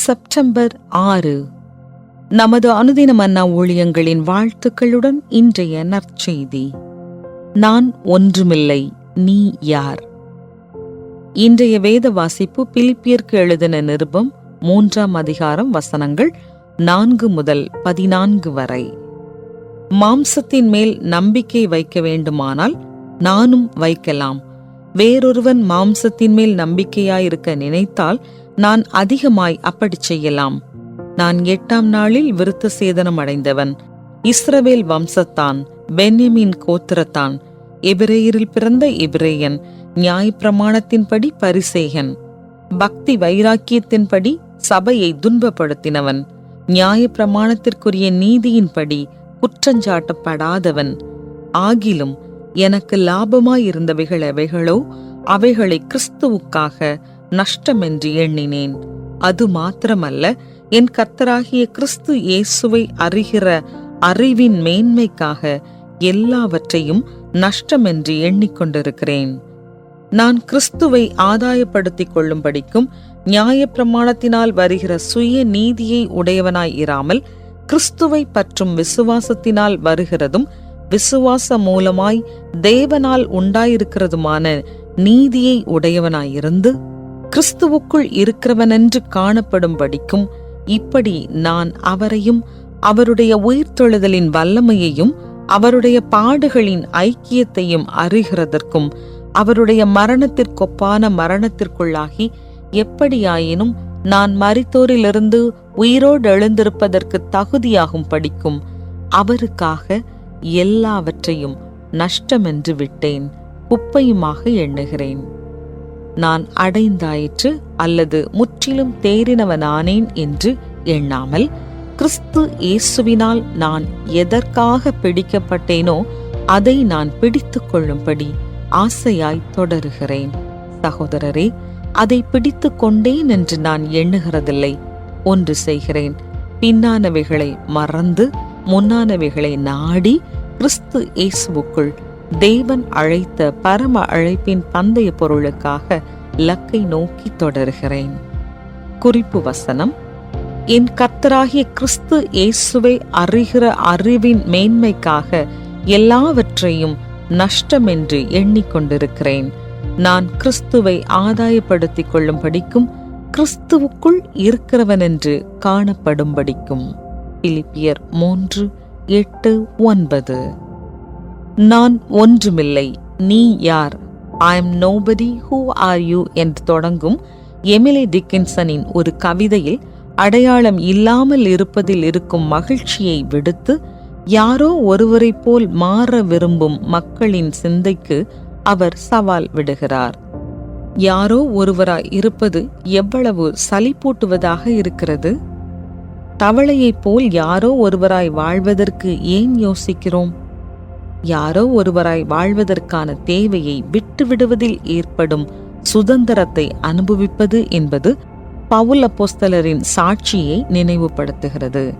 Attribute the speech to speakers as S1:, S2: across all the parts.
S1: September ஆறு. நமது அனுதின மன்னா ஊழியங்களின் வாழ்த்துக்களுடன் இன்றைய நற்செய்தி. நான் ஒன்றுமில்லை நீ யார்? இன்றைய வேத வாசிப்பு பிலிப்பியர்க்கு எழுதின நிருபம் மூன்றாம் அதிகாரம் வசனங்கள் நான்கு முதல் பதினான்கு வரை. மாம்சத்தின் மேல் நம்பிக்கை வைக்க வேண்டுமானால் நானும் வைக்கலாம். வேறொருவன் மாம்சத்தின் மேல் நம்பிக்கையாயிருக்க நினைத்தால் நான் அதிகமாய் அப்படிச் செய்யலாம். நான் எட்டாம் நாளில் விருத்த சேதனம் அடைந்தவன். இஸ்ரவேல் வம்சத்தான் பென்யமின் கோத்திரத்தான் எபிரேயரில் பிறந்த எபிரேயன் நியாயப்பிரமாணத்தின்படி பரிசேகன் பக்தி வைராக்கியத்தின்படி சபையை துன்பப்படுத்தினவன் நியாயப்பிரமாணத்திற்குரிய நீதியின்படி குற்றஞ்சாட்டப்படாதவன். ஆகிலும் எனக்கு லாபமாயிருந்தவைகள் எவைகளோ அவைகளை கிறிஸ்துவுக்காக நஷ்டமென்று எண்ணினேன். அது மாத்திரமல்ல என் கர்த்தராகிய கிறிஸ்து இயேசுவை அறிகிற அறிவின் மேன்மைக்காக எல்லாவற்றையும் நஷ்டமென்று எண்ணிக்கொண்டிருக்கிறேன். நான் கிறிஸ்துவை ஆதாயப்படுத்திக் கொள்ளும்படிக்கும் நியாயப்பிரமாணத்தினால் வருகிற சுய நீதியை உடையவனாய் இராமல் கிறிஸ்துவை பற்றும் விசுவாசத்தினால் வருகிறதும் விசுவாச மூலமாய் தேவனால் உண்டாயிருக்கிறதுமான நீதியை உடையவனாயிருந்து கிறிஸ்துவுக்குள் இருக்கிறவனென்று காணப்படும்படிக்கும் இப்படி நான் அவரையும் அவருடைய உயிர்த்தெழுதலின் வல்லமையையும் அவருடைய பாடுகளின் ஐக்கியத்தையும் அறிகிறதற்கும் அவருடைய மரணத்திற்கொப்பான மரணத்திற்குள்ளாகி எப்படியாயினும் நான் மரித்தோரிலிருந்து உயிரோடு எழுந்திருப்பதற்கு தகுதியாகும் படிக்கும் அவருக்காக எல்லாவற்றையும் நஷ்டமென்று விட்டேன் குப்பையுமாக எண்ணுகிறேன். நான் அடைந்தாயிற்று அல்லது முற்றிலும் தேறினவனானேன் என்று எண்ணாமல் கிறிஸ்து இயேசுவினால் நான் எதற்காக பிடிக்கப்பட்டேனோ அதை நான் பிடித்து கொள்ளும்படி ஆசையாய் தொடருகிறேன். சகோதரரே அதை பிடித்துக் கொண்டேன் என்று நான் எண்ணுகிறதில்லை. ஒன்று செய்கிறேன். பின்னானவைகளை மறந்து முன்னானவைகளை நாடி கிறிஸ்து இயேசுவுக்குள் தேவன் அழைத்த பரம அழைப்பின் பந்தய பொருளுக்காக லக்கை நோக்கி தொடர்கிறேன். குறிப்பு வசனம் என் கர்த்தராகிய கிறிஸ்து இயேசுவை அறிகிற அறிவின் மேன்மைக்காக எல்லாவற்றையும் நஷ்டமென்று எண்ணிக்கொண்டிருக்கிறேன். நான் கிறிஸ்துவை ஆதாயப்படுத்திக் கொள்ளும்படிக்கும் கிறிஸ்துவுக்குள் இருக்கிறவனென்று காணப்படும்படிக்கும். பிலிப்பியர் மூன்று எட்டு ஒன்பது. நான் ஒன்றுமில்லை. நீ யார்? I am nobody who are you என்று தொடங்கும் எமிலி டிக்கின்சனின் ஒரு கவிதையில் அடையாளம் இல்லாமல் இருப்பதில் இருக்கும் மகிழ்ச்சியை விடுத்து யாரோ ஒருவரைப் போல் மாற விரும்பும் மக்களின் சிந்தைக்கு அவர் சவால் விடுகிறார். யாரோ ஒருவராய் இருப்பது எவ்வளவு சலிப்பூட்டுவதாக இருக்கிறது? தவளையைப் போல் யாரோ ஒருவராய் வாழ்வதற்கு ஏன் யோசிக்கிறோம்? யாரோ ஒருவராய் வாழ்வதற்கான தேவையை விட்டுவிடுவதில் ஏற்படும் சுதந்திரத்தை அனுபவிப்பது என்பது பவுல் அப்போஸ்தலரின் சாட்சியை நினைவுபடுத்துகிறது.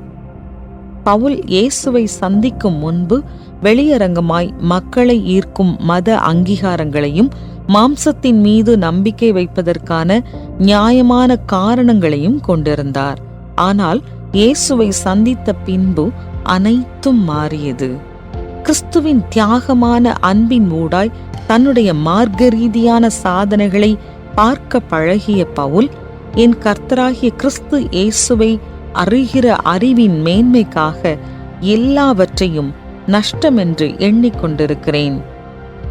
S1: பவுல் இயேசுவை சந்திக்கும் முன்பு வெளியரங்கமாய் மக்களை ஈர்க்கும் மத அங்கீகாரங்களையும் மாம்சத்தின் மீது நம்பிக்கை வைப்பதற்கான நியாயமான காரணங்களையும் கொண்டிருந்தார். ஆனால் இயேசுவை சந்தித்த பின்பு அனைத்தும் மாறியது. கிறிஸ்துவின் தியாகமான அன்பின் ஊடாய் தன்னுடைய மார்க்க ரீதியான சாதனைகளை பார்க்க பழகிய பவுல் என் கர்த்தராகிய கிறிஸ்து இயேசுவை அறிகிற அறிவின் மேன்மைக்காக எல்லாவற்றையும் நஷ்டமென்று எண்ணிக்கொண்டிருக்கிறேன்.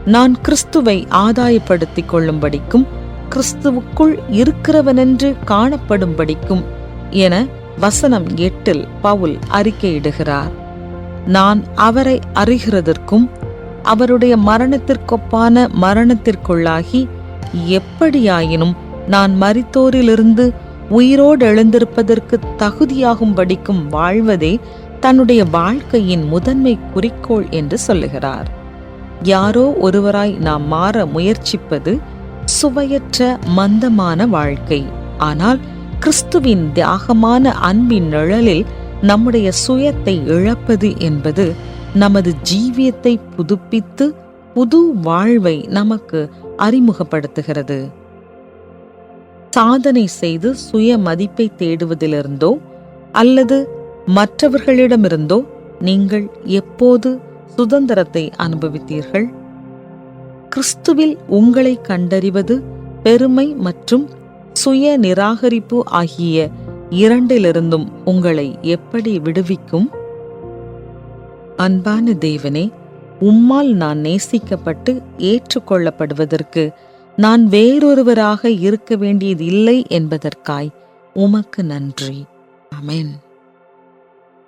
S1: நான் கிறிஸ்துவை ஆதாயப்படுத்திக் கொள்ளும்படிக்கும் கிறிஸ்துவுக்குள் இருக்கிறவனென்று காணப்படும்படிக்கும் என வசனம் எட்டில் பவுல் அறிக்கையிடுகிறார். நான் அவரை அறிகிறதற்கும் அவருடைய மரணத்திற்கொப்பான மரணத்திற்குள்ளாகி எப்படியாயினும் நான் மரித்தோரிலிருந்து உயிரோடு எழுந்திருப்பதற்கு தகுதியாகும்படிக்கும் வாழ்வதே தன்னுடைய வாழ்க்கையின் முதன்மை குறிக்கோள் என்று சொல்லுகிறார். யாரோ ஒருவராய் நாம் மாற முயற்சிப்பது சுவையற்ற மந்தமான வாழ்க்கை. ஆனால் கிறிஸ்துவின் தியாகமான அன்பின் நிழலில் நம்முடைய சுயத்தை இழப்பது என்பது நமது ஜீவியத்தை புதுப்பித்து புது வாழ்வை நமக்கு அறிமுகப்படுத்துகிறது. சாதனை செய்து சுய மதிப்பை தேடுவதிலிருந்தோ அல்லது மற்றவர்களிடமிருந்தோ நீங்கள் எப்போது சுதந்திரத்தை அனுபவித்தீர்கள்? கிறிஸ்துவில் உங்களை கண்டறிவது பெருமை மற்றும் சுய நிராகரிப்பு ஆகிய இரண்டிலிருந்தும் உங்களை எப்படி விடுவிக்கும்? அன்பான தேவனே உம்மால் நான் நேசிக்கப்பட்டு ஏற்றுக்கொள்ளப்படுவதற்கு நான் வேறொருவராக இருக்க வேண்டியதில்லை என்பதற்காய் உமக்கு நன்றி. அமேன்